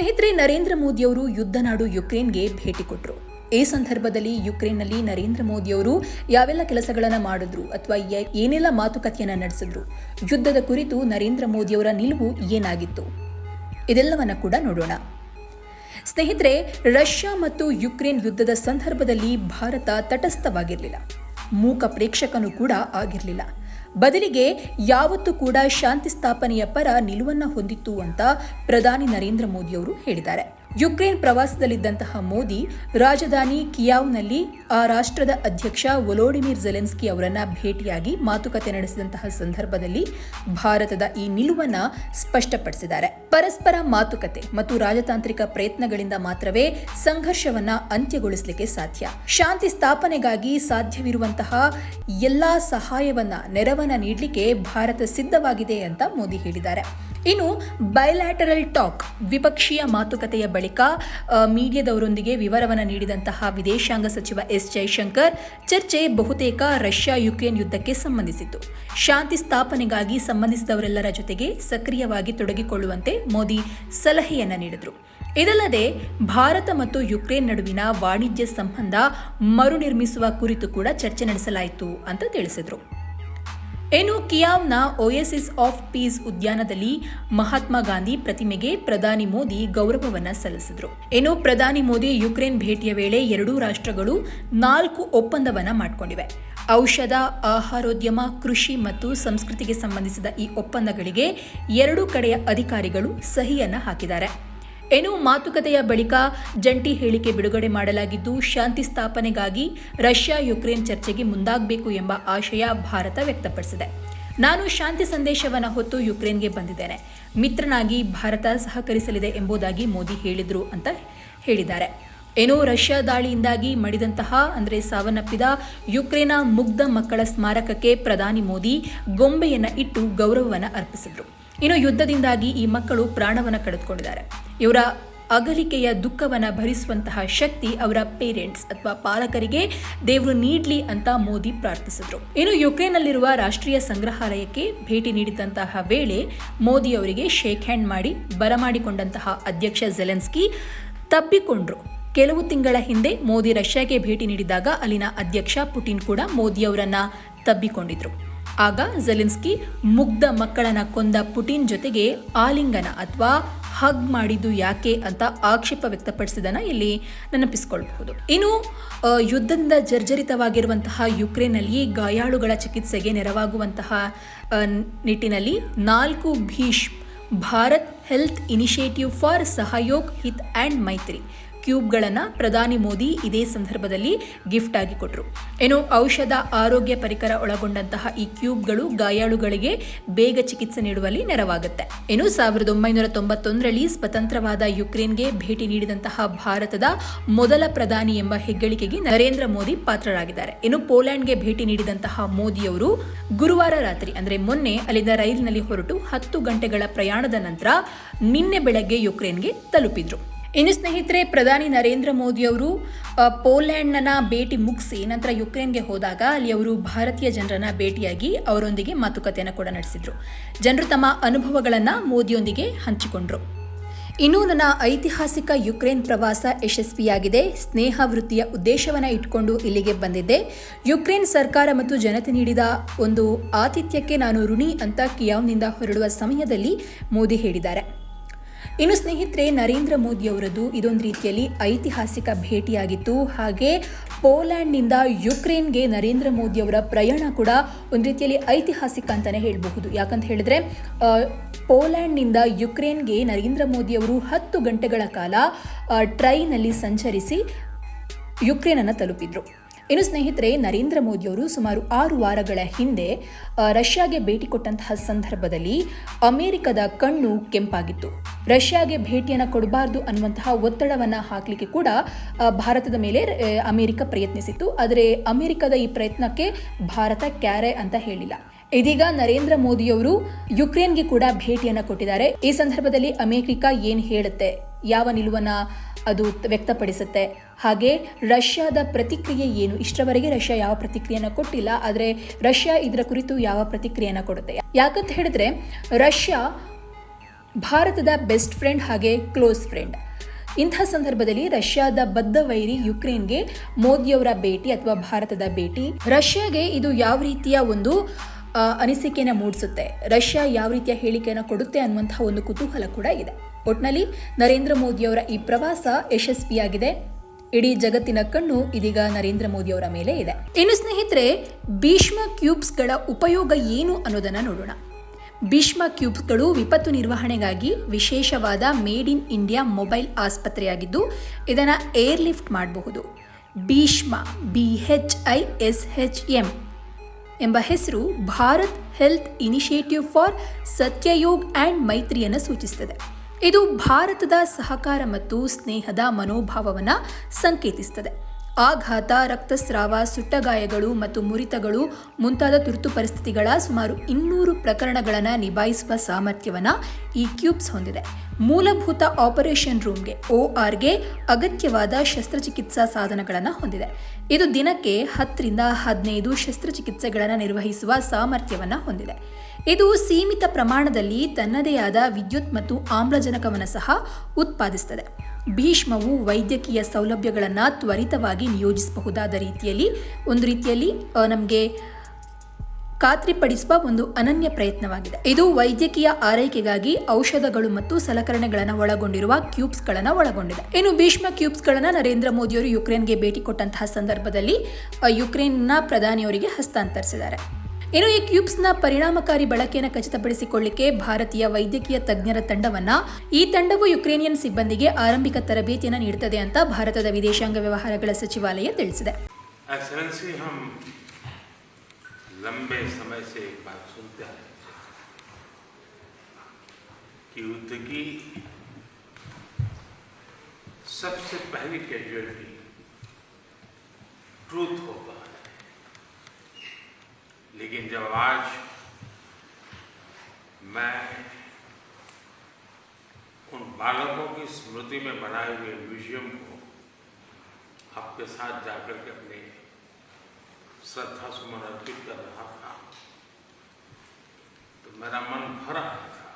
ಸ್ನೇಹಿತರೆ, ನರೇಂದ್ರ ಮೋದಿಯವರು ಯುದ್ಧ ನಾಡು ಯುಕ್ರೇನ್ಗೆ ಭೇಟಿ ಕೊಟ್ಟರು ಈ ಸಂದರ್ಭದಲ್ಲಿ ಯುಕ್ರೇನ್ನಲ್ಲಿ ನರೇಂದ್ರ ಮೋದಿಯವರು ಯಾವೆಲ್ಲ ಕೆಲಸಗಳನ್ನು ಮಾಡಿದ್ರು ಅಥವಾ ಏನೆಲ್ಲ ಮಾತುಕತೆಯನ್ನು ನಡೆಸಿದ್ರು, ಯುದ್ಧದ ಕುರಿತು ನರೇಂದ್ರ ಮೋದಿಯವರ ನಿಲುವು ಏನಾಗಿತ್ತು? ಇದೆಲ್ಲವನ್ನ ಕೂಡ ನೋಡೋಣ. ಸ್ನೇಹಿತರೆ, ರಷ್ಯಾ ಮತ್ತು ಯುಕ್ರೇನ್ ಯುದ್ಧದ ಸಂದರ್ಭದಲ್ಲಿ ಭಾರತ ತಟಸ್ಥವಾಗಿರಲಿಲ್ಲ. ಮೂಕ ಪ್ರೇಕ್ಷಕನೂ ಕೂಡ ಆಗಿರಲಿಲ್ಲ. ಬದಲಿಗೆ ಯಾವತ್ತೂ ಕೂಡ ಶಾಂತಿ ಸ್ಥಾಪನೆಯ ಪರ ನಿಲುವನ್ನು ಹೊಂದಿತ್ತು ಅಂತ ಪ್ರಧಾನಿ ನರೇಂದ್ರ ಮೋದಿಯವರು ಹೇಳಿದ್ದಾರೆ. ಯುಕ್ರೇನ್ ಪ್ರವಾಸದಲ್ಲಿದ್ದಂತಹ ಮೋದಿ ರಾಜಧಾನಿ ಕಿಯಾವ್ನಲ್ಲಿ ಆ ರಾಷ್ಟ್ರದ ಅಧ್ಯಕ್ಷ ವೊಲೋಡಿಮಿರ್ ಜೆಲೆನ್ಸ್ಕಿ ಅವರನ್ನ ಭೇಟಿಯಾಗಿ ಮಾತುಕತೆ ನಡೆಸಿದಂತಹ ಸಂದರ್ಭದಲ್ಲಿ ಭಾರತದ ಈ ನಿಲುವನ್ನ ಸ್ಪಷ್ಟಪಡಿಸಿದ್ದಾರೆ. ಪರಸ್ಪರ ಮಾತುಕತೆ ಮತ್ತು ರಾಜತಾಂತ್ರಿಕ ಪ್ರಯತ್ನಗಳಿಂದ ಮಾತ್ರವೇ ಸಂಘರ್ಷವನ್ನ ಅಂತ್ಯಗೊಳಿಸಲಿಕ್ಕೆ ಸಾಧ್ಯ. ಶಾಂತಿ ಸ್ಥಾಪನೆಗಾಗಿ ಸಾಧ್ಯವಿರುವಂತಹ ಎಲ್ಲಾ ಸಹಾಯವನ್ನ, ನೆರವನ್ನ ನೀಡಲಿಕ್ಕೆ ಭಾರತ ಸಿದ್ಧವಾಗಿದೆ ಅಂತ ಮೋದಿ ಹೇಳಿದ್ದಾರೆ. ಇನ್ನು ಬಯಲ್ಯಾಟರಲ್ ಟಾಕ್ ದ್ವಿಪಕ್ಷೀಯ ಮಾತುಕತೆಯ ಬಳಿಕ ಮೀಡಿಯಾದವರೊಂದಿಗೆ ವಿವರವನ್ನು ನೀಡಿದಂತಹ ವಿದೇಶಾಂಗ ಸಚಿವ ಎಸ್ ಜೈಶಂಕರ್ ಚರ್ಚೆ ಬಹುತೇಕ ರಷ್ಯಾ ಯುಕ್ರೇನ್ ಯುದ್ಧಕ್ಕೆ ಸಂಬಂಧಿಸಿತು ಶಾಂತಿ ಸ್ಥಾಪನೆಗಾಗಿ ಸಂಬಂಧಿಸಿದವರೆಲ್ಲರ ಜೊತೆಗೆ ಸಕ್ರಿಯವಾಗಿ ತೊಡಗಿಕೊಳ್ಳುವಂತೆ ಮೋದಿ ಸಲಹೆಯನ್ನು ನೀಡಿದರು. ಇದಲ್ಲದೆ, ಭಾರತ ಮತ್ತು ಯುಕ್ರೇನ್ ನಡುವಿನ ವಾಣಿಜ್ಯ ಸಂಬಂಧ ಮರುನಿರ್ಮಿಸುವ ಕುರಿತು ಕೂಡ ಚರ್ಚೆ ನಡೆಸಲಾಯಿತು ಅಂತ ತಿಳಿಸಿದರು. ಇನ್ನು ಕಿಯಾವ್ನ ಓಯಸಿಸ್ ಆಫ್ ಪೀಸ್ ಉದ್ಯಾನದಲ್ಲಿ ಮಹಾತ್ಮ ಗಾಂಧಿ ಪ್ರತಿಮೆಗೆ ಪ್ರಧಾನಿ ಮೋದಿ ಗೌರವವನ್ನ ಸಲ್ಲಿಸಿದರು. ಏನು ಪ್ರಧಾನಿ ಮೋದಿ ಯುಕ್ರೇನ್ ಭೇಟಿಯ ವೇಳೆ ಎರಡೂ ರಾಷ್ಟ್ರಗಳು ನಾಲ್ಕು ಒಪ್ಪಂದವನ್ನ ಮಾಡಿಕೊಂಡಿವೆ. ಔಷಧ, ಆಹಾರೋದ್ಯಮ, ಕೃಷಿ ಮತ್ತು ಸಂಸ್ಕೃತಿಗೆ ಸಂಬಂಧಿಸಿದ ಈ ಒಪ್ಪಂದಗಳಿಗೆ ಎರಡೂ ಕಡೆಯ ಅಧಿಕಾರಿಗಳು ಸಹಿಯನ್ನ ಹಾಕಿದ್ದಾರೆ. ಏನು ಮಾತುಕತೆಯ ಬಳಿಕ ಜಂಟಿ ಹೇಳಿಕೆ ಬಿಡುಗಡೆ ಮಾಡಲಾಗಿದ್ದು, ಶಾಂತಿ ಸ್ಥಾಪನೆಗಾಗಿ ರಷ್ಯಾ ಯುಕ್ರೇನ್ ಚರ್ಚೆಗೆ ಮುಂದಾಗಬೇಕು ಎಂಬ ಆಶಯ ಭಾರತ ವ್ಯಕ್ತಪಡಿಸಿದೆ. ನಾನು ಶಾಂತಿ ಸಂದೇಶವನ್ನು ಹೊತ್ತು ಯುಕ್ರೇನ್ಗೆ ಬಂದಿದ್ದೇನೆ. ಮಿತ್ರನಾಗಿ ಭಾರತ ಸಹಕರಿಸಲಿದೆ ಎಂಬುದಾಗಿ ಮೋದಿ ಹೇಳಿದರು ಅಂತ ಹೇಳಿದ್ದಾರೆ. ಏನೋ ರಷ್ಯಾ ದಾಳಿಯಿಂದಾಗಿ ಮಡಿದಂತಹ, ಅಂದರೆ ಸಾವನ್ನಪ್ಪಿದ ಯುಕ್ರೇನ ಮುಗ್ಧ ಮಕ್ಕಳ ಸ್ಮಾರಕಕ್ಕೆ ಪ್ರಧಾನಿ ಮೋದಿ ಗೊಂಬೆಯನ್ನು ಇಟ್ಟು ಗೌರವವನ್ನು ಅರ್ಪಿಸಿದ್ರು. ಇನ್ನು ಯುದ್ಧದಿಂದಾಗಿ ಈ ಮಕ್ಕಳು ಪ್ರಾಣವನ್ನು ಕಳೆದುಕೊಂಡಿದ್ದಾರೆ. ಇವರ ಅಗಲಿಕೆಯ ದುಃಖವನ್ನು ಭರಿಸುವಂತಹ ಶಕ್ತಿ ಅವರ ಪೇರೆಂಟ್ಸ್ ಅಥವಾ ಪಾಲಕರಿಗೆ ದೇವರು ನೀಡಲಿ ಅಂತ ಮೋದಿ ಪ್ರಾರ್ಥಿಸಿದ್ರು. ಇನ್ನು ಯುಕ್ರೇನ್ನಲ್ಲಿರುವ ರಾಷ್ಟ್ರೀಯ ಸಂಗ್ರಹಾಲಯಕ್ಕೆ ಭೇಟಿ ನೀಡಿದಂತಹ ವೇಳೆ ಮೋದಿ ಅವರಿಗೆ ಶೇಕ್ ಹ್ಯಾಂಡ್ ಮಾಡಿ ಬರಮಾಡಿಕೊಂಡಂತಹ ಅಧ್ಯಕ್ಷ ಜೆಲೆನ್ಸ್ಕಿ ತಪ್ಪಿಕೊಂಡ್ರು. ಕೆಲವು ತಿಂಗಳ ಹಿಂದೆ ಮೋದಿ ರಷ್ಯಾಗೆ ಭೇಟಿ ನೀಡಿದಾಗ ಅಲ್ಲಿನ ಅಧ್ಯಕ್ಷ ಪುಟಿನ್ ಕೂಡ ಮೋದಿಯವರನ್ನ ತಬ್ಬಿಕೊಂಡಿದ್ರು ಆಗ ಜೆಲೆನ್ಸ್ಕಿ ಮುಗ್ಧ ಮಕ್ಕಳನ್ನ ಕೊಂದ ಪುಟಿನ್ ಜೊತೆಗೆ ಆಲಿಂಗನ ಅಥವಾ ಹಗ್ ಮಾಡಿದ್ದು ಯಾಕೆ ಅಂತ ಆಕ್ಷೇಪ ವ್ಯಕ್ತಪಡಿಸಿದನ ಇಲ್ಲಿ ನೆನಪಿಸಿಕೊಳ್ಬಹುದು. ಇನ್ನು ಯುದ್ಧದಿಂದ ಜರ್ಜರಿತವಾಗಿರುವಂತಹ ಯುಕ್ರೇನ್ನಲ್ಲಿ ಗಾಯಾಳುಗಳ ಚಿಕಿತ್ಸೆಗೆ ನೆರವಾಗುವಂತಹ ನಿಟ್ಟಿನಲ್ಲಿ ನಾಲ್ಕು Bhishm, Bharat health initiative for Sahyog Hita and Maitri ಕ್ಯೂಬ್ಗಳನ್ನು ಪ್ರಧಾನಿ ಮೋದಿ ಇದೇ ಸಂದರ್ಭದಲ್ಲಿ ಗಿಫ್ಟ್ ಆಗಿ ಕೊಟ್ಟರು ಏನು ಔಷಧ ಆರೋಗ್ಯ ಪರಿಕರ ಒಳಗೊಂಡಂತಹ ಈ ಕ್ಯೂಬ್ಗಳು ಗಾಯಾಳುಗಳಿಗೆ ಬೇಗ ಚಿಕಿತ್ಸೆ ನೀಡುವಲ್ಲಿ ನೆರವಾಗುತ್ತೆ. ಏನು ಸಾವಿರದ ಒಂಬೈನೂರ ತೊಂಬತ್ತೊಂದರಲ್ಲಿ ಸ್ವತಂತ್ರವಾದ ಯುಕ್ರೇನ್ಗೆ ಭೇಟಿ ನೀಡಿದಂತಹ ಭಾರತದ ಮೊದಲ ಪ್ರಧಾನಿ ಎಂಬ ಹೆಗ್ಗಳಿಕೆಗೆ ನರೇಂದ್ರ ಮೋದಿ ಪಾತ್ರರಾಗಿದ್ದಾರೆ. ಇನ್ನು ಪೋಲ್ಯಾಂಡ್ಗೆ ಭೇಟಿ ನೀಡಿದಂತಹ ಮೋದಿಯವರು ಗುರುವಾರ ರಾತ್ರಿ, ಅಂದರೆ ಮೊನ್ನೆ ಅಲ್ಲಿಂದ ರೈಲಿನಲ್ಲಿ ಹೊರಟು ಹತ್ತು ಗಂಟೆಗಳ ಪ್ರಯಾಣದ ನಂತರ ನಿನ್ನೆ ಬೆಳಗ್ಗೆ ಯುಕ್ರೇನ್ಗೆ ತಲುಪಿದ್ರು. ಇನ್ನು ಸ್ನೇಹಿತರೆ, ಪ್ರಧಾನಿ ನರೇಂದ್ರ ಮೋದಿ ಅವರು ಪೋಲ್ಯಾಂಡ್ನ ಭೇಟಿ ಮುಗಿಸಿ ನಂತರ ಯುಕ್ರೇನ್ಗೆ ಹೋದಾಗ ಅಲ್ಲಿ ಅವರು ಭಾರತೀಯ ಜನರನ್ನ ಭೇಟಿಯಾಗಿ ಅವರೊಂದಿಗೆ ಮಾತುಕತೆಯನ್ನು ಕೂಡ ನಡೆಸಿದ್ರು. ಜನರು ತಮ್ಮ ಅನುಭವಗಳನ್ನು ಮೋದಿಯೊಂದಿಗೆ ಹಂಚಿಕೊಂಡ್ರು. ಇನ್ನು ನನ್ನ ಐತಿಹಾಸಿಕ ಯುಕ್ರೇನ್ ಪ್ರವಾಸ ಯಶಸ್ವಿಯಾಗಿದೆ. ಸ್ನೇಹ ವೃತ್ತಿಯ ಉದ್ದೇಶವನ್ನು ಇಟ್ಕೊಂಡು ಇಲ್ಲಿಗೆ ಬಂದಿದ್ದೆ. ಯುಕ್ರೇನ್ ಸರ್ಕಾರ ಮತ್ತು ಜನತೆ ನೀಡಿದ ಒಂದು ಆತಿಥ್ಯಕ್ಕೆ ನಾನು ಋಣಿ ಅಂತ ಕಿಯಾವ್ನಿಂದ ಹೊರಡುವ ಸಮಯದಲ್ಲಿ ಮೋದಿ ಹೇಳಿದ್ದಾರೆ. ಇನ್ನು ಸ್ನೇಹಿತರೆ, ನರೇಂದ್ರ ಮೋದಿ ಅವರದ್ದು ಇದೊಂದು ರೀತಿಯಲ್ಲಿ ಐತಿಹಾಸಿಕ ಭೇಟಿಯಾಗಿತ್ತು. ಹಾಗೆ ಪೋಲ್ಯಾಂಡ್ನಿಂದ ಯುಕ್ರೇನ್ಗೆ ನರೇಂದ್ರ ಮೋದಿ ಅವರ ಪ್ರಯಾಣ ಕೂಡ ಒಂದು ರೀತಿಯಲ್ಲಿ ಐತಿಹಾಸಿಕ ಅಂತಲೇ ಹೇಳಬಹುದು. ಯಾಕಂತ ಹೇಳಿದ್ರೆ ಪೋಲ್ಯಾಂಡ್ನಿಂದ ಯುಕ್ರೇನ್ಗೆ ನರೇಂದ್ರ ಮೋದಿ ಅವರು ಹತ್ತು ಗಂಟೆಗಳ ಕಾಲ ಟ್ರೈನಲ್ಲಿ ಸಂಚರಿಸಿ ಯುಕ್ರೇನನ್ನು ತಲುಪಿದ್ರು. ಇನ್ನು ಸ್ನೇಹಿತರೆ, ನರೇಂದ್ರ ಮೋದಿಯವರು ಸುಮಾರು ಆರು ವಾರಗಳ ಹಿಂದೆ ರಷ್ಯಾಗೆ ಭೇಟಿ ಕೊಟ್ಟಂತಹ ಸಂದರ್ಭದಲ್ಲಿ ಅಮೆರಿಕದ ಕಣ್ಣು ಕೆಂಪಾಗಿತ್ತು. ರಷ್ಯಾಗೆ ಭೇಟಿಯನ್ನು ಕೊಡಬಾರ್ದು ಅನ್ನುವಂತಹ ಒತ್ತಡವನ್ನು ಹಾಕಲಿಕ್ಕೆ ಕೂಡ ಭಾರತದ ಮೇಲೆ ಅಮೆರಿಕ ಪ್ರಯತ್ನಿಸಿತ್ತು. ಆದರೆ ಅಮೆರಿಕದ ಈ ಪ್ರಯತ್ನಕ್ಕೆ ಭಾರತ ಕ್ಯಾರೆ ಅಂತ ಹೇಳಿಲ್ಲ. ಇದೀಗ ನರೇಂದ್ರ ಮೋದಿಯವರು ಯುಕ್ರೇನ್ಗೆ ಕೂಡ ಭೇಟಿಯನ್ನು ಕೊಟ್ಟಿದ್ದಾರೆ. ಈ ಸಂದರ್ಭದಲ್ಲಿ ಅಮೆರಿಕ ಏನು ಹೇಳುತ್ತೆ, ಯಾವ ನಿಲುವನ್ನ ಅದು ವ್ಯಕ್ತಪಡಿಸುತ್ತೆ, ಹಾಗೆ ರಷ್ಯಾದ ಪ್ರತಿಕ್ರಿಯೆ ಏನು? ಇಷ್ಟರವರೆಗೆ ರಷ್ಯಾ ಯಾವ ಪ್ರತಿಕ್ರಿಯೆಯನ್ನು ಕೊಟ್ಟಿಲ್ಲ, ಆದರೆ ರಷ್ಯಾ ಇದರ ಕುರಿತು ಯಾವ ಪ್ರತಿಕ್ರಿಯೆಯನ್ನು ಕೊಡುತ್ತೆ? ಯಾಕಂತ ಹೇಳಿದ್ರೆ, ರಷ್ಯಾ ಭಾರತದ ಬೆಸ್ಟ್ ಫ್ರೆಂಡ್ ಹಾಗೆ ಕ್ಲೋಸ್ ಫ್ರೆಂಡ್. ಇಂಥ ಸಂದರ್ಭದಲ್ಲಿ ರಷ್ಯಾದ ಬದ್ಧ ವೈರಿ ಯುಕ್ರೇನ್ಗೆ ಮೋದಿಯವರ ಭೇಟಿ ಅಥವಾ ಭಾರತದ ಭೇಟಿ. ರಷ್ಯಾಗೆ ಇದು ಯಾವ ರೀತಿಯ ಒಂದು ಅನಿಸಿಕೆಯನ್ನು ಮೂಡಿಸುತ್ತೆ? ರಷ್ಯಾ ಯಾವ ರೀತಿಯ ಹೇಳಿಕೆಯನ್ನು ಕೊಡುತ್ತೆ ಅನ್ನುವಂತಹ ಒಂದು ಕುತೂಹಲ ಕೂಡ ಇದೆ. ಒಟ್ನಲ್ಲಿ ನರೇಂದ್ರ ಮೋದಿಯವರ ಈ ಪ್ರವಾಸ ಯಶಸ್ವಿಯಾಗಿದೆ. ಇಡೀ ಜಗತ್ತಿನ ಕಣ್ಣು ಇದೀಗ ನರೇಂದ್ರ ಮೋದಿಯವರ ಮೇಲೆ ಇದೆ. ಇನ್ನು ಸ್ನೇಹಿತರೆ, ಭೀಷ್ಮ ಕ್ಯೂಬ್ಸ್ಗಳ ಉಪಯೋಗ ಏನು ಅನ್ನೋದನ್ನ ನೋಡೋಣ. ಭೀಷ್ಮ ಕ್ಯೂಬ್ಸ್ಗಳು ವಿಪತ್ತು ನಿರ್ವಹಣೆಗಾಗಿ ವಿಶೇಷವಾದ ಮೇಡ್ ಇನ್ ಇಂಡಿಯಾ ಮೊಬೈಲ್ ಆಸ್ಪತ್ರೆಯಾಗಿದ್ದು, ಇದನ್ನು ಏರ್ಲಿಫ್ಟ್ ಮಾಡಬಹುದು. Bhishma, B H I S H M ಎಂಬ ಹೆಸರು Bharat health initiative for Sahyog and ಮೈತ್ರಿಯನ್ನು ಸೂಚಿಸುತ್ತದೆ ಇದು ಭಾರತದ ಸಹಕಾರ ಮತ್ತು ಸ್ನೇಹದ ಮನೋಭಾವವನ್ನು ಸಂಕೇತಿಸುತ್ತದೆ ಆಘಾತ, ರಕ್ತಸ್ರಾವ, ಸುಟ್ಟಗಾಯಗಳು ಮತ್ತು ಮುರಿತಗಳು ಮುಂತಾದ ತುರ್ತು ಪರಿಸ್ಥಿತಿಗಳ ಸುಮಾರು ಇನ್ನೂರು ಪ್ರಕರಣಗಳನ್ನು ನಿಭಾಯಿಸುವ ಸಾಮರ್ಥ್ಯವನ್ನು ಈ ಕ್ಯೂಬ್ಸ್ ಹೊಂದಿದೆ. ಮೂಲಭೂತ ಆಪರೇಷನ್ ರೂಮ್ಗೆ ಆರ್ಗೆ ಅಗತ್ಯವಾದ ಶಸ್ತ್ರಚಿಕಿತ್ಸಾ ಸಾಧನಗಳನ್ನು ಹೊಂದಿದೆ. ಇದು ದಿನಕ್ಕೆ ಹತ್ತರಿಂದ ಹದಿನೈದು ಶಸ್ತ್ರಚಿಕಿತ್ಸೆಗಳನ್ನು ನಿರ್ವಹಿಸುವ ಸಾಮರ್ಥ್ಯವನ್ನು ಹೊಂದಿದೆ. ಇದು ಸೀಮಿತ ಪ್ರಮಾಣದಲ್ಲಿ ತನ್ನದೇ ಆದ ವಿದ್ಯುತ್ ಮತ್ತು ಆಮ್ಲಜನಕವನ್ನು ಸಹ ಉತ್ಪಾದಿಸುತ್ತದೆ ಭೀಷ್ಮವು ವೈದ್ಯಕೀಯ ಸೌಲಭ್ಯಗಳನ್ನು ತ್ವರಿತವಾಗಿ ನಿಯೋಜಿಸಬಹುದಾದ ರೀತಿಯಲ್ಲಿ, ಒಂದು ರೀತಿಯಲ್ಲಿ ನಮಗೆ ಖಾತ್ರಿಪಡಿಸುವ ಒಂದು ಅನನ್ಯ ಪ್ರಯತ್ನವಾಗಿದೆ. ಇದು ವೈದ್ಯಕೀಯ ಆರೈಕೆಗಾಗಿ ಔಷಧಗಳು ಮತ್ತು ಸಲಕರಣೆಗಳನ್ನು ಒಳಗೊಂಡಿರುವ ಕ್ಯೂಬ್ಸ್ಗಳನ್ನು ಒಳಗೊಂಡಿದೆ. ಇನ್ನು ಭೀಷ್ಮ ಕ್ಯೂಬ್ಸ್ಗಳನ್ನು ನರೇಂದ್ರ ಮೋದಿಯವರು ಯುಕ್ರೇನ್ಗೆ ಭೇಟಿ ಕೊಟ್ಟಂತಹ ಸಂದರ್ಭದಲ್ಲಿ ಯುಕ್ರೇನ್ನ ಪ್ರಧಾನಿಯವರಿಗೆ ಹಸ್ತಾಂತರಿಸಿದ್ದಾರೆ. ಇನ್ನು ಈ ಕ್ಯೂಬ್ಸ್ನ ಪರಿಣಾಮಕಾರಿ ಬಳಕೆಯನ್ನು ಖಚಿತಪಡಿಸಿಕೊಳ್ಳಿಕ್ಕೆ ಭಾರತೀಯ ವೈದ್ಯಕೀಯ ತಜ್ಞರ ತಂಡವನ್ನ ಈ ತಂಡವು ಯುಕ್ರೇನಿಯನ್ ಸಿಬ್ಬಂದಿಗೆ ಆರಂಭಿಕ ತರಬೇತಿಯನ್ನು ನೀಡುತ್ತದೆ ಅಂತ ಭಾರತದ ವಿದೇಶಾಂಗ ವ್ಯವಹಾರಗಳ ಸಚಿವಾಲಯ ತಿಳಿಸಿದೆ एक्सलेंसी हम लंबे समय से एक बात सुनते आ रहे थे कि युद्ध की सबसे पहली कैजुअलिटी ट्रूथ होता है लेकिन जब आज मैं उन बालकों की स्मृति में बनाए हुए म्यूज़ियम को आपके साथ जाकर के अपने श्रद्धा सुमन अर्पित कर रहा था तो मेरा मन भर था।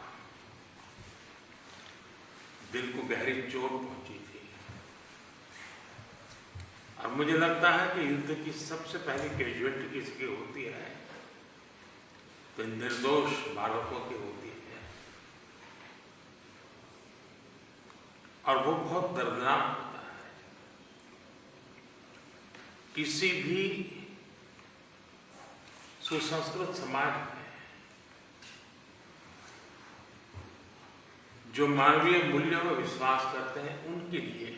दिल को गहरी चोट पहुँची थी। और मुझे लगता है कि युद्ध की सबसे पहली कैजुअलिटी किसकी होती है? तो निर्दोष बालकों की होती है। और वो बहुत दर्दनाक होता है। किसी भी सुसंस्कृत समाज में जो मानवीय मूल्यों में विश्वास करते हैं, उनके लिए